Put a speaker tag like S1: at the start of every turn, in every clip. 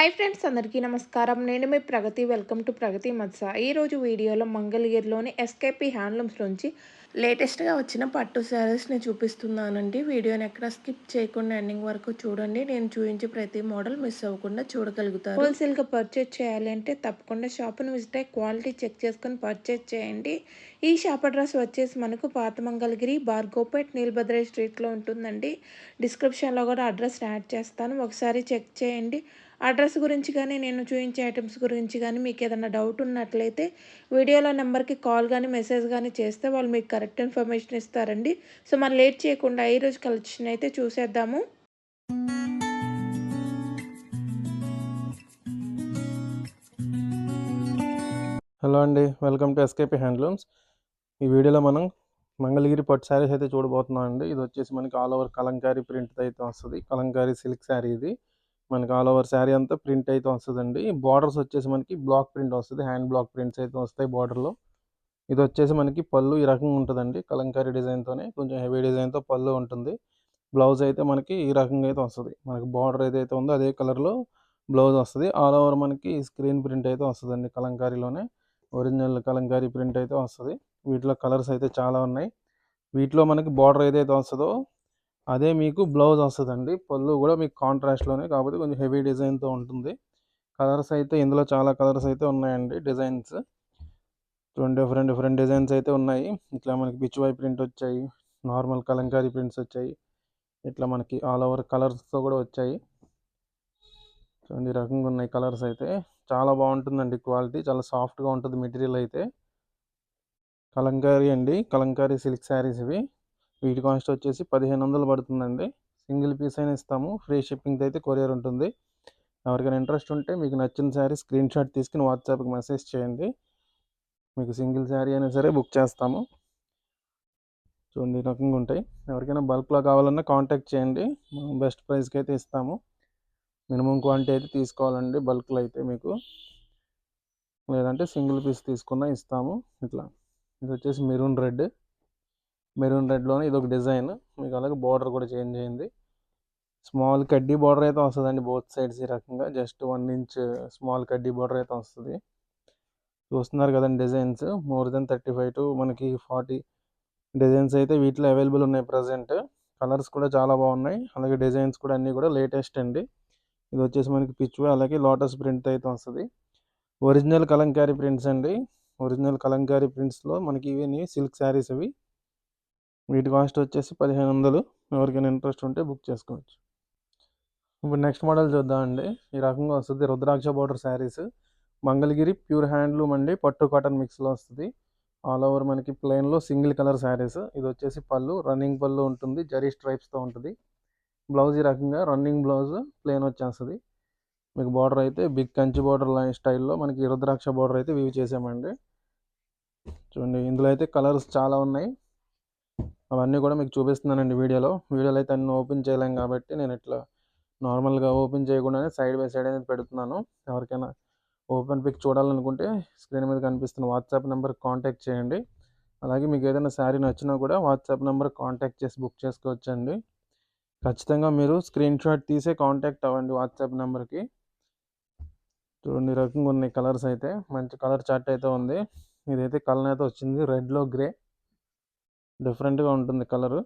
S1: Hi friends అందరికీ నమస్కారం. నేను మీ ప్రగతి వెల్కమ్ టు ప్రగతి మత్స. ఈరోజు వీడియోలో మంగళగిరిలోని ఎస్కేపీ హ్యాండ్లూమ్స్ నుంచి లేటెస్ట్గా వచ్చిన పట్టు శారీస్ని చూపిస్తున్నానండి. వీడియోని ఎక్కడ స్కిప్ చేయకుండా ఎండింగ్ వరకు చూడండి. నేను చూపించే ప్రతి మోడల్ మిస్ అవ్వకుండా చూడగలుగుతారు. హోల్సేల్గా పర్చేజ్ చేయాలి అంటే తప్పకుండా షాప్ని విజిట్ అయ్యి క్వాలిటీ చెక్ చేసుకొని పర్చేజ్ చేయండి. ఈ షాప్ అడ్రస్ వచ్చేసి మనకు పాత మంగళగిరి బార్గోపేట్ నీలభద్ర స్ట్రీట్లో ఉంటుందండి. డిస్క్రిప్షన్లో కూడా అడ్రస్ యాడ్ చేస్తాను. ఒకసారి చెక్ చేయండి. అడ్రస్ గురించి కానీ నేను చూపించే ఐటమ్స్ గురించి కానీ మీకు ఏదైనా డౌట్ ఉన్నట్లయితే వీడియోలో నెంబర్కి కాల్ కానీ మెసేజ్ కానీ చేస్తే వాళ్ళు మీకు కరెక్ట్ ఇన్ఫర్మేషన్ ఇస్తారండి. సో మనం లేట్ చేయకుండా ఈరోజు కలెక్షన్ అయితే చూసేద్దాము.
S2: హలో అండి వెల్కమ్ టు ఎస్కేపీ హ్యాండ్లూమ్స్. ఈ వీడియోలో మనం మంగళగిరి పట్టు శారీస్ అయితే చూడబోతున్నాం అండి. ఇది వచ్చేసి మనకి ఆల్ ఓవర్ కలంకారీ ప్రింట్ అయితే వస్తుంది. కలంకారీ సిల్క్ శారీ ఇది. మనకి ఆల్ ఓవర్ శారీ అంతా ప్రింట్ అయితే వస్తుందండి. బార్డర్స్ వచ్చేసి మనకి బ్లాక్ ప్రింట్ వస్తుంది. హ్యాండ్ బ్లాక్ ప్రింట్స్ అయితే వస్తాయి బార్డర్లో. ఇది వచ్చేసి మనకి పళ్ళు ఈ రకంగా ఉంటుందండి. కలంకారీ డిజైన్తోనే కొంచెం హెవీ డిజైన్తో పళ్ళు ఉంటుంది. బ్లౌజ్ అయితే మనకి ఈ రకంగా అయితే వస్తుంది. మనకి బార్డర్ ఏదైతే ఉందో అదే కలర్లో బ్లౌజ్ వస్తుంది. ఆల్ ఓవర్ మనకి స్క్రీన్ ప్రింట్ అయితే వస్తుందండి కలంకారీలోనే. ఒరిజినల్ కలంకారీ ప్రింట్ అయితే వస్తుంది. వీటిలో కలర్స్ అయితే చాలా ఉన్నాయి. వీటిలో మనకి బార్డర్ ఏదైతే వస్తుందో అదే మీకు బ్లౌజ్ వస్తుందండి. పళ్ళు కూడా మీకు కాంట్రాస్ట్లోనే కాకపోతే కొంచెం హెవీ డిజైన్తో ఉంటుంది. కలర్స్ అయితే ఇందులో చాలా కలర్స్ అయితే ఉన్నాయండి డిజైన్స్ రెండు డిఫరెంట్ డిఫరెంట్ డిజైన్స్ అయితే ఉన్నాయి. ఇట్లా మనకి పిచ్చువై ప్రింట్ వచ్చాయి. నార్మల్ కలంకారీ ప్రింట్స్ వచ్చాయి. ఇట్లా మనకి ఆల్ ఓవర్ కలర్స్తో కూడా వచ్చాయి. చూడండి రకంగా ఉన్నాయి కలర్స్ అయితే. చాలా బాగుంటుందండి క్వాలిటీ చాలా సాఫ్ట్గా ఉంటుంది మెటీరియల్ అయితే. కలంకారీ అండి. కలంకారీ సిల్క్ శారీస్ ఇవి. వీటి కాస్ట్ వచ్చేసి పదిహేను వందలు పడుతుందండి. సింగిల్ పీస్ అయినా ఇస్తాము. ఫ్రీ షిప్పింగ్ అయితే కొరియర్ ఉంటుంది. ఎవరికైనా ఇంట్రెస్ట్ ఉంటే మీకు నచ్చిన శారీ స్క్రీన్ షాట్ తీసుకుని వాట్సాప్కి మెసేజ్ చేయండి. మీకు సింగిల్ శారీ అయినా సరే బుక్ చేస్తాము. చూడండి ఈ రకంగా ఉంటాయి. ఎవరికైనా బల్క్లో కావాలన్నా కాంటాక్ట్ చేయండి. బెస్ట్ ప్రైస్కి అయితే ఇస్తాము. మినిమం క్వాంటిటీ అయితే తీసుకోవాలండి బల్క్లో అయితే మీకు. లేదంటే సింగిల్ పీస్ తీసుకున్నా ఇస్తాము. ఇట్లా. ఇది వచ్చేసి మెరూన్ రెడ్. మెరూన్ రెడ్లోనే ఇది ఒక డిజైన్. మీకు అలాగే బార్డర్ కూడా చేంజ్ అయింది. స్మాల్ కడ్డీ బార్డర్ అయితే వస్తుందండి బోత్ సైడ్స్ ఈ రకంగా. జస్ట్ వన్ ఇంచ్ స్మాల్ కడ్డీ బార్డర్ అయితే వస్తుంది. చూస్తున్నారు కదండి designs. More than thirty five to మనకి ఫార్టీ డిజైన్స్ అయితే వీటిలో అవైలబుల్ ఉన్నాయి ప్రజెంట్. కలర్స్ కూడా చాలా బాగున్నాయి. అలాగే డిజైన్స్ కూడా అన్నీ కూడా లేటెస్ట్ అండి. ఇది వచ్చేసి మనకి పిచ్చు అలాగే లోటస్ ప్రింట్ అయితే వస్తుంది. ఒరిజినల్ కలంకారీ ప్రింట్స్ అండి. ఒరిజినల్ కలంకారీ ప్రింట్స్లో మనకి ఇవి సిల్క్ శారీస్ అవి. వీటి కాస్ట్ వచ్చేసి పదిహేను వందలు. ఎవరికైనా ఇంట్రెస్ట్ ఉంటే బుక్ చేసుకోవచ్చు. ఇప్పుడు నెక్స్ట్ మోడల్ చూద్దామండి ఈ రకంగా వస్తుంది. Rudraksha border sarees. Mangalagiri pure handloom అండి. పట్టు కాటన్ మిక్స్లో వస్తుంది. ఆల్ ఓవర్ మనకి ప్లెయిన్లో సింగిల్ కలర్ శారీస్. ఇది వచ్చేసి పళ్ళు. రన్నింగ్ పళ్ళు ఉంటుంది. జరీ స్ట్రైప్స్తో ఉంటుంది. బ్లౌజ్ ఈ రకంగా రన్నింగ్ బ్లౌజ్ ప్లెయిన్ వచ్చేస్తుంది. మీకు బార్డర్ అయితే బిగ్ కంచి బార్డర్ లైన్ స్టైల్లో మనకి రుద్రాక్ష బార్డర్ అయితే వీవ్ చేసామండి. చూడండి ఇందులో అయితే కలర్స్ చాలా ఉన్నాయి. అవన్నీ కూడా మీకు చూపిస్తున్నానండి వీడియోలో. వీడియోలో అయితే అన్ని ఓపెన్ చేయలేం కాబట్టి నేను ఇట్లా నార్మల్గా ఓపెన్ చేయకుండానే సైడ్ బై సైడ్ అనేది పెడుతున్నాను. ఎవరికైనా ఓపెన్ పిక్ చూడాలనుకుంటే స్క్రీన్ మీద కనిపిస్తున్న వాట్సాప్ నెంబర్ కాంటాక్ట్ చేయండి. అలాగే మీకు ఏదైనా శారీ నచ్చినా కూడా వాట్సాప్ నెంబర్ కాంటాక్ట్ చేసి బుక్ చేసుకోవచ్చండి. ఖచ్చితంగా మీరు స్క్రీన్ షాట్ తీసే కాంటాక్ట్ అవ్వండి వాట్సాప్ నెంబర్కి. చూడండి రకంగా ఉన్నాయి కలర్స్ అయితే. మంచి కలర్ చార్ట్ అయితే ఉంది. ఇదైతే కలర్ అయితే వచ్చింది రెడ్లో గ్రే. డిఫరెంట్గా ఉంటుంది కలరు.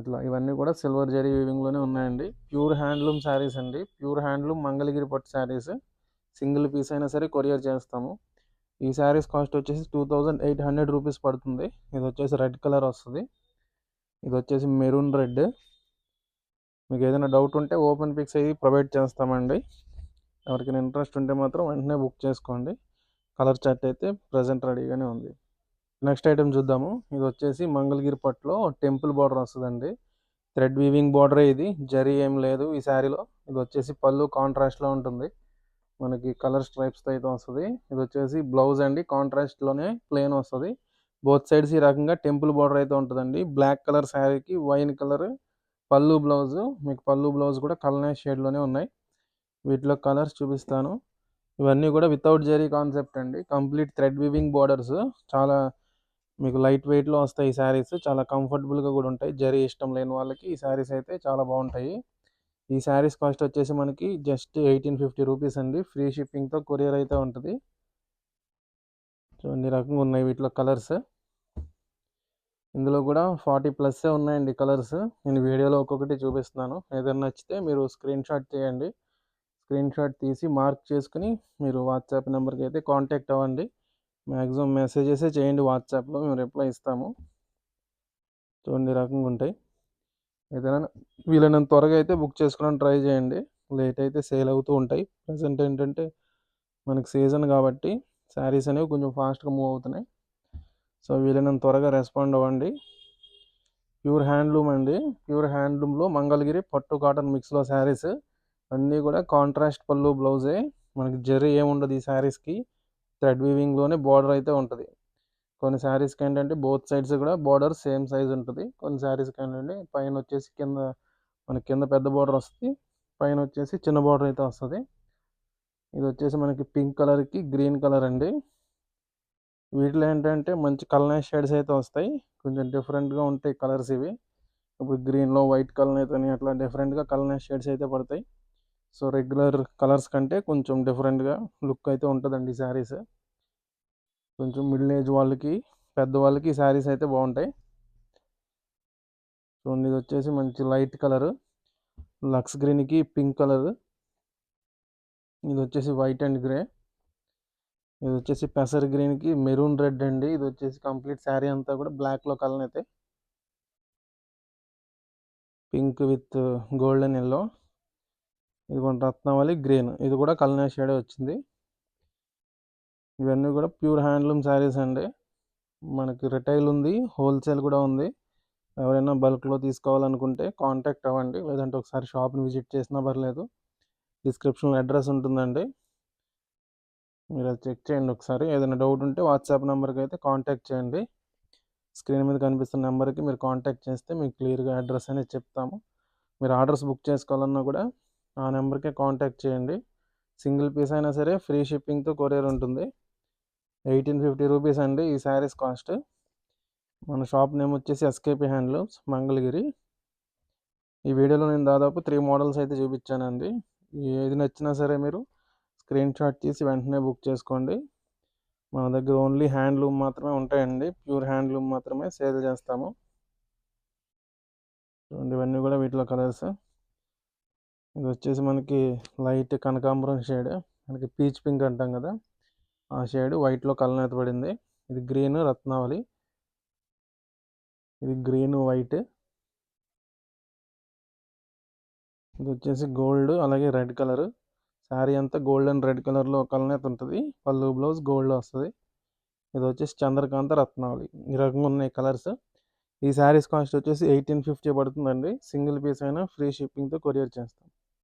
S2: ఇట్లా ఇవన్నీ కూడా సిల్వర్ జరీ వీవింగ్లోనే ఉన్నాయండి. ప్యూర్ హ్యాండ్లూమ్ శారీస్ అండి. ప్యూర్ హ్యాండ్లూమ్ మంగళగిరి పట్టు శారీస్. సింగిల్ పీస్ అయినా సరే కొరియర్ చేస్తాము. ఈ శారీస్ కాస్ట్ వచ్చేసి two thousand eight hundred rupees పడుతుంది. ఇది వచ్చేసి రెడ్ కలర్ వస్తుంది. ఇది వచ్చేసి మెరూన్ రెడ్. మీకు ఏదైనా డౌట్ ఉంటే ఓపెన్ పిక్స్ అయ్యి ప్రొవైడ్ చేస్తామండి. ఎవరికైనా ఇంట్రెస్ట్ ఉంటే మాత్రం వెంటనే బుక్ చేసుకోండి. కలర్ చార్ట్ అయితే ప్రజెంట్ రెడీగానే ఉంది. నెక్స్ట్ ఐటెం చూద్దాము. ఇది వచ్చేసి మంగళగిరి పట్టులో టెంపుల్ బార్డర్ వస్తుందండి. థ్రెడ్ వీవింగ్ బార్డరే ఇది. జరీ ఏం లేదు ఈ శారీలో. ఇది వచ్చేసి పళ్ళు కాంట్రాస్ట్లో ఉంటుంది. మనకి కలర్ స్ట్రైప్స్తో అయితే వస్తుంది. ఇది వచ్చేసి బ్లౌజ్ అండి. కాంట్రాస్ట్లోనే ప్లెయిన్ వస్తుంది. బోత్ సైడ్స్ ఈ రకంగా టెంపుల్ బార్డర్ అయితే ఉంటుందండి. బ్లాక్ కలర్ శారీకి వైన్ కలర్ పళ్ళు బ్లౌజ్ మీకు పళ్ళు బ్లౌజ్ కూడా కలర్ షేడ్లోనే ఉన్నాయి. వీటిలో కలర్స్ చూపిస్తాను. ఇవన్నీ కూడా వితౌట్ జరీ కాన్సెప్ట్ అండి. Complete thread weaving borders. చాలా మీకు లైట్ వెయిట్లో వస్తాయి ఈ శారీస్ చాలా కంఫర్టబుల్గా కూడా ఉంటాయి. జరీ ఇష్టం లేని వాళ్ళకి ఈ శారీస్ అయితే చాలా బాగుంటాయి. ఈ శారీస్ కాస్ట్ వచ్చేసి మనకి జస్ట్ ఎయిటీన్ ఫిఫ్టీ రూపీస్ అండి. ఫ్రీ షిప్పింగ్తో కొరియర్ అయితే ఉంటుంది. సో అన్ని రకంగా ఉన్నాయి వీటిలో కలర్స్. ఇందులో కూడా ఫార్టీ ప్లస్ ఉన్నాయండి కలర్స్. నేను వీడియోలో ఒక్కొక్కటి చూపిస్తున్నాను. ఏదైనా నచ్చితే మీరు స్క్రీన్ షాట్ చేయండి స్క్రీన్ షాట్ తీసి మార్క్ చేసుకుని మీరు వాట్సాప్ నెంబర్కి అయితే కాంటాక్ట్ అవ్వండి. మ్యాక్సిమం మెసేజెసే చేయండి వాట్సాప్లో మేము రిప్లై ఇస్తాము. చూడండి రకంగా ఉంటాయి. ఏదైనా వీలైనంత త్వరగా అయితే బుక్ చేసుకోవడానికి ట్రై చేయండి. లేట్ అయితే సేల్ అవుతూ ఉంటాయి. ప్రజెంట్ ఏంటంటే మనకి సీజన్ కాబట్టి శారీస్ అనేవి కొంచెం ఫాస్ట్గా మూవ్ అవుతున్నాయి. సో వీలైనంత త్వరగా రెస్పాండ్ అవ్వండి. ప్యూర్ హ్యాండ్లూమ్ అండి. ప్యూర్ హ్యాండ్లూమ్లో మంగళగిరి పట్టు కాటన్ మిక్స్లో శారీస్. అన్నీ కూడా కాంట్రాస్ట్ పళ్ళు బ్లౌజే. మనకి జరీ ఏముండదు ఈ శారీస్కి. థ్రెడ్ వీవింగ్లోనే బార్డర్ అయితే ఉంటుంది. కొన్ని శారీస్కి ఏంటంటే బోత్ సైడ్స్ కూడా బార్డర్ సేమ్ సైజ్ ఉంటుంది. కొన్ని శారీస్కి ఏంటంటే పైన వచ్చేసి కింద మనకి కింద పెద్ద బార్డర్ వస్తుంది. పైన వచ్చేసి చిన్న బార్డర్ అయితే వస్తుంది. ఇది వచ్చేసి మనకి పింక్ కలర్కి గ్రీన్ కలర్ అండి. వీటిలో ఏంటంటే మంచి కలర్ షేడ్స్ అయితే వస్తాయి. కొంచెం డిఫరెంట్గా ఉంటాయి కలర్స్ ఇవి. ఇప్పుడు గ్రీన్లో వైట్ కలర్ అయితే అట్లా డిఫరెంట్గా కలర్ షేడ్స్ అయితే పడతాయి. సో రెగ్యులర్ కలర్స్ కంటే కొంచెం డిఫరెంట్గా లుక్ అయితే ఉంటుందండి శారీస్. కొంచెం మిడిల్ ఏజ్ వాళ్ళకి పెద్దవాళ్ళకి ఈ శారీస్ అయితే బాగుంటాయి. సో ఇది వచ్చేసి మంచి లైట్ కలర్. లక్స్ గ్రీన్కి పింక్ కలర్. ఇది వచ్చేసి వైట్ అండ్ గ్రే. ఇది వచ్చేసి పెసర్ గ్రీన్కి మెరూన్ రెడ్ అండి. ఇది వచ్చేసి కంప్లీట్ శారీ అంతా కూడా బ్లాక్లో కలర్ అయితే. Pink with golden yellow. ఇదిగోండి రత్నవళి రత్నావళి గ్రీన్. ఇది కూడా కలర్ షేడే వచ్చింది. ఇవన్నీ కూడా ప్యూర్ హ్యాండ్లూమ్ శారీస్ అండి. మనకి రిటైల్ ఉంది హోల్సేల్ కూడా ఉంది. ఎవరైనా బల్క్లో తీసుకోవాలనుకుంటే కాంటాక్ట్ అవ్వండి. లేదంటే ఒకసారి షాప్ని విజిట్ చేసినా పర్లేదు. డిస్క్రిప్షన్లో అడ్రస్ ఉంటుందండి. మీరు అది చెక్ చేయండి ఒకసారి. ఏదైనా డౌట్ ఉంటే వాట్సాప్ నెంబర్కి అయితే కాంటాక్ట్ చేయండి. స్క్రీన్ మీద కనిపిస్తున్న నెంబర్కి మీరు కాంటాక్ట్ చేస్తే మీకు క్లియర్గా అడ్రస్ అనేది చెప్తాము. మీరు ఆర్డర్స్ బుక్ చేసుకోవాలన్నా కూడా ఆ నెంబర్కే కాంటాక్ట్ చేయండి. సింగిల్ పీస్ అయినా సరే ఫ్రీ షిప్పింగ్తో కొరియర్ ఉంటుంది. ఎయిటీన్ ఫిఫ్టీ రూపీస్ అండి ఈ శారీస్ కాస్ట్. మన షాప్ నేమ్ వచ్చేసి ఎస్కేపీ హ్యాండ్లూమ్స్ మంగళగిరి. ఈ వీడియోలో నేను దాదాపు త్రీ మోడల్స్ అయితే చూపించానండి. ఏది నచ్చినా సరే మీరు స్క్రీన్ షాట్ తీసి వెంటనే బుక్ చేసుకోండి. మన దగ్గర ఓన్లీ హ్యాండ్లూమ్ మాత్రమే ఉంటాయండి. ప్యూర్ హ్యాండ్లూమ్ మాత్రమే సేల్ చేస్తాము. ఇవన్నీ కూడా వీటిలో కలర్స్. ఇది వచ్చేసి మనకి లైట్ కనకాంబరం షేడ్ మనకి పీచ్ పింక్ అంటాం కదా ఆ షేడ్ వైట్లో కలర్ పడింది. ఇది గ్రీన్ రత్నావళి. ఇది గ్రీన్ వైట్ ఇది వచ్చేసి గోల్డ్ అలాగే రెడ్ కలర్. శారీ అంతా గోల్డ్ అండ్ రెడ్ కలర్లో కలర్ ఉంటుంది. పళ్ళు బ్లౌజ్ గోల్డ్ వస్తుంది. ఇది వచ్చేసి చంద్రకాంత రత్నావళి. ఈ రకంగా ఉన్నాయి కలర్స్. ఈ శారీస్ కాస్ట్ వచ్చేసి ఎయిటీన్ ఫిఫ్టీ పడుతుందండి. సింగిల్ పీస్ అయినా ఫ్రీ షిప్పింగ్తో కొరియర్ చేస్తాం.